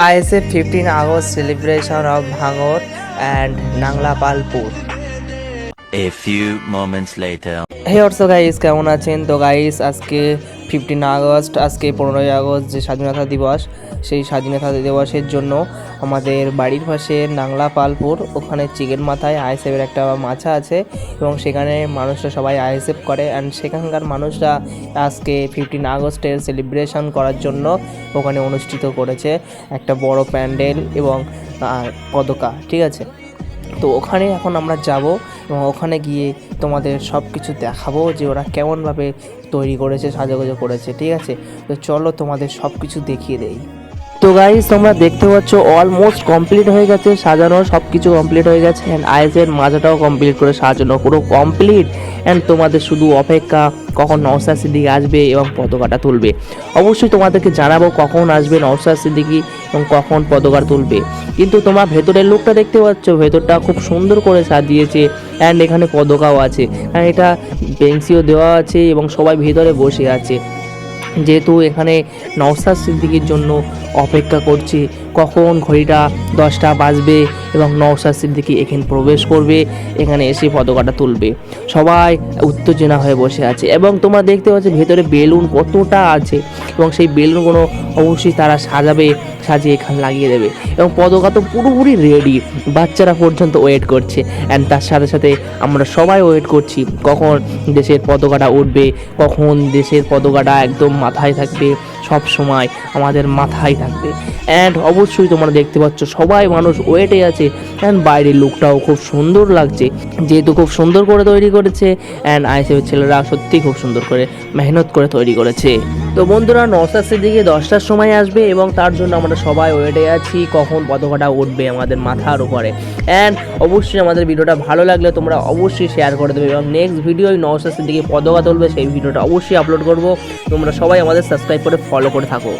ISF 15 August celebration of Bhangor and Nangla Palpur. A few moments later. হে অর্থ guys কেমন আছেন তো guys আজকে ফিফটিন আগস্ট, আজকে পনেরোই আগস্ট যে স্বাধীনতা দিবস, সেই স্বাধীনতা দিবসের জন্য আমাদের বাড়ির পাশে নাংলা পালপুর, ওখানে চিকেন মাথায় আইএসএফের একটা মাছা আছে এবং সেখানে মানুষরা সবাই আইএসএফ করে অ্যান্ড সেখানকার মানুষরা আজকে ফিফটিন আগস্টের সেলিব্রেশন করার জন্য ওখানে অনুষ্ঠিত করেছে একটা বড় প্যান্ডেল এবং পতাকা, ঠিক আছে? তো ওখানে এখন আমরা যাব এবং ওখানে গিয়ে তোমাদের সব কিছু দেখাবো যে ওরা কেমনভাবে তৈরি করেছে, সাজাগোজা করেছে, ঠিক আছে? তো চলো তোমাদের সব কিছু দেখিয়ে দেই। তো গাইজ তোমরা দেখতে পাচ্ছ অলমোস্ট কমপ্লিট হয়ে গেছে, সাজানো সব কিছু কমপ্লিট হয়ে গেছে অ্যান্ড আইসের মাজাটাও কমপ্লিট করে সাজানো, পুরো কমপ্লিট অ্যান্ড তোমাদের শুধু অপেক্ষা, কখন নওসাদ সিদ্দিকি আসবে এবং পতাকাটা তুলবে। অবশ্যই তোমাদেরকে জানাব কখন আসবে নওসাদ সিদ্দিকি এবং কখন পতাকা তুলবে। কিন্তু তোমার ভেতরের লোকটা দেখতে পাচ্ছ, ভেতরটা খুব সুন্দর করে সাজিয়েছে অ্যান্ড এখানে পতাকাও আছে। অ্যান্ড এটা বেঞ্চিও দেওয়া আছে এবং সবাই ভেতরে বসে আছে। যেহেতু এখানে নওসাদ সিদ্দিকির জন্য অপেক্ষা করছি। কখন ঘড়িটা দশটা বাজবে? এবং নওসাদ সিদ্দিকি এখানে প্রবেশ করবে, এখানে এসে পতাকাটা তুলবে। সবাই উত্তেজনা হয়ে বসে আছে এবং তোমরা দেখতে পাচ্ছ ভেতরে বেলুন কতটা আছে এবং সেই বেলুনগুলো অবশ্যই তারা সাজাবে, সাজিয়ে এখানে লাগিয়ে দেবে এবং পতাকা তো পুরোপুরি রেডি বাচ্চারা পর্যন্ত ওয়েট করছে অ্যান্ড তার সাথে সাথে আমরা সবাই ওয়েট করছি কখন দেশের পতাকাটা উঠবে, কখন দেশের পতাকাটা একদম মাথায় থাকবে। সব সময় আমাদের মাথায় থাকবে। অ্যান্ড অবশ্যই তোমরা দেখতে পাচ্ছ সবাই মানুষ ওয়েটে আছে। অ্যান্ড বাইরের লুকটাও খুব সুন্দর লাগছে। যেহেতু খুব সুন্দর করে তৈরি করেছে। অ্যান্ড আইসিএফের ছেলেরা সত্যি খুব সুন্দর করে মেহনত করে তৈরি করেছে। তো বন্ধুরা নশার দিকে দশটার সময় আসবে এবং তার জন্য আমরা সবাই ওয়েটে আছি, কখন পতাকাটা উঠবে আমাদের মাথার উপরে। অ্যান্ড অবশ্যই আমাদের ভিডিওটা ভালো লাগলে তোমরা অবশ্যই শেয়ার করে দেবে এবং নেক্সট ভিডিও নশার দিকে পতাকা তুলবে, সেই ভিডিওটা অবশ্যই আপলোড করব। তোমরা সবাই আমাদের সাবস্ক্রাইব করে ফলো করে থাকো।